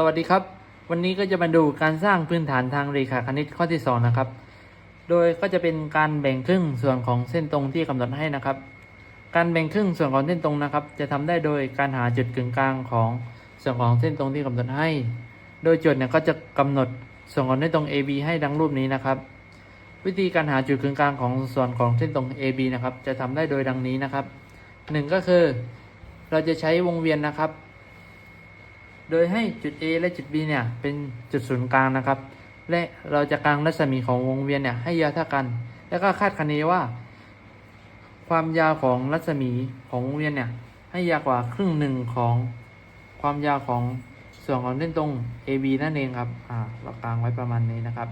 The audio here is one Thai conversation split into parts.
สวัสดีครับ วันนี้ก็จะมาดูการสร้างพื้นฐานทางเรขาคณิตข้อที่ 2 นะครับ โดยก็จะเป็นการแบ่งครึ่งส่วนของเส้นตรงที่กำหนดให้นะครับ การแบ่งครึ่งส่วนของเส้นตรงนะครับ จะทำได้โดยการหาจุดกึ่งกลางของส่วนของเส้นตรงที่กำหนดให้ โดยโจทย์เนี่ยก็จะกำหนดส่วนของเส้นตรง AB ให้ดังรูปนี้นะครับ วิธีการหาจุดกึ่งกลางของส่วนของเส้นตรง AB นะครับ จะทำได้โดยดังนี้นะครับหนึ่งก็คือ เราจะใช้วงเวียนนะครับ โดยให้จุด A และจุด B เนี่ยเป็นจุดศูนย์กลางนะครับ และเราจะกางรัศมีของวงเวียนเนี่ยให้ยาวเท่ากัน แล้วก็คาดคะเนว่า ความยาวของรัศมีของวงเวียนเนี่ยให้ยาวกว่าครึ่งหนึ่งของความยาวของส่วนของเส้นตรง AB นั่นเองครับ อ่า เรากางไว้ประมาณนี้นะครับ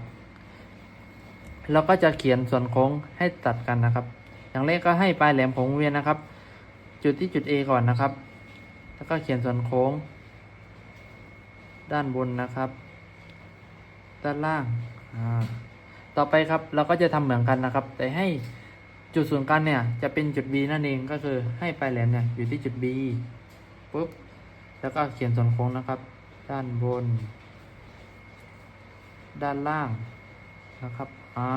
เราก็จะเขียนส่วนโค้งให้ตัดกันนะครับ อย่างแรกก็ให้ปลายแหลมของวงเวียนนะครับ จุดที่จุด A ก่อนนะครับ แล้วก็เขียนส่วนโค้ง ด้านบนนะครับ ด้านล่างอ่าต่อไปครับเราก็จะทำเหมือนกันนะครับ แต่ให้จุดศูนย์กลางเนี่ยจะเป็นจุด B นั่นเองก็คือให้ปลายแหลมเนี่ยอยู่ที่จุด B ปุ๊บแล้วก็เขียนส่วนโค้งนะครับ ด้านบน ด้านล่างนะครับอ่า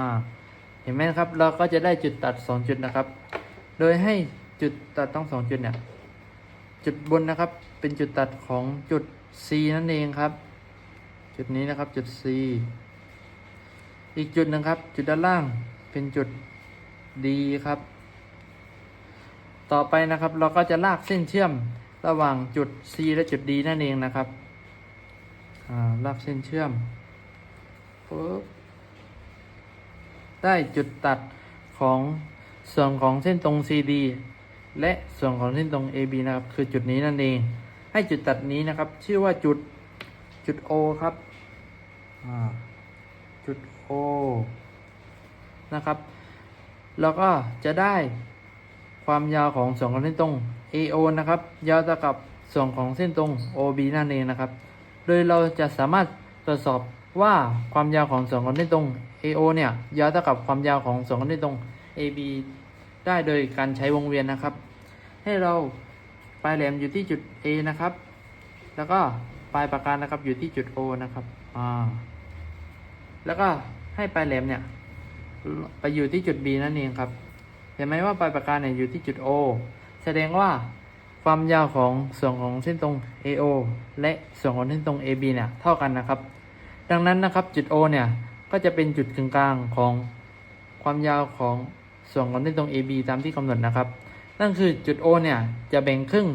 เห็นไหมครับ เราก็จะได้จุดตัด 2 จุดนะครับ โดยให้จุดตัดต้องสองจุดเนี่ย จุดบนนะครับ เป็นจุดตัดของจุด C นั่นเองครับ จุดนี้นะครับจุด C อีกจุดหนึ่งครับ จุดด้านล่างเป็นจุด D ครับ ต่อไปนะครับเราก็จะลากเส้นเชื่อมระหว่างจุด C และจุด D นั่นเองนะครับาลากเส้นเชื่อมปุ๊บได้จุดตัดของส่วนของเส้นตรง CD และส่วนของเส้นตรง AB นะครับ คือจุดนี้นั่นเอง ให้จุดตัดนี้นะครับ ชื่อว่าจุดจุด O ครับจุด O นะครับ แล้วก็จะได้ความยาวของส่วนของเส้นตรง AO นะครับ ยาวเท่ากับส่วนของเส้นตรง OB นั่นเองนะครับ โดยเราจะสามารถตรวจสอบว่าความยาวของส่วนของเส้นตรง AO เนี่ยยาวเท่ากับความยาวของส่วนของเส้นตรง AB ได้โดยการใช้วงเวียนนะครับ ให้เรา ปลายแหลมอยู่ที่จุด A นะครับ แล้วก็ปลายปากกานะครับอยู่ที่จุด O นะครับ อ่า แล้วก็ให้ปลายแหลมเนี่ย ไปอยู่ที่จุด B นั่นเองครับ เห็นไหมว่าปลายปากกาเนี่ยอยู่ที่จุด O แสดงว่าความยาวของส่วนของเส้นตรง AO และส่วนของเส้นตรง AB เนี่ยเท่ากันนะครับ ดังนั้นนะครับจุด O เนี่ยก็จะเป็นจุดกึ่งกลางของความยาวของส่วนของเส้นตรง AB ตามที่กำหนดนะครับ นั่นคือจุด O เนี่ยจะแบ่งครึ่ง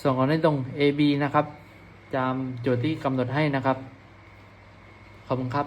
ส่วนของในตรง AB นะครับตามโจทย์ที่กำหนดให้นะครับ ขอบคุณครับ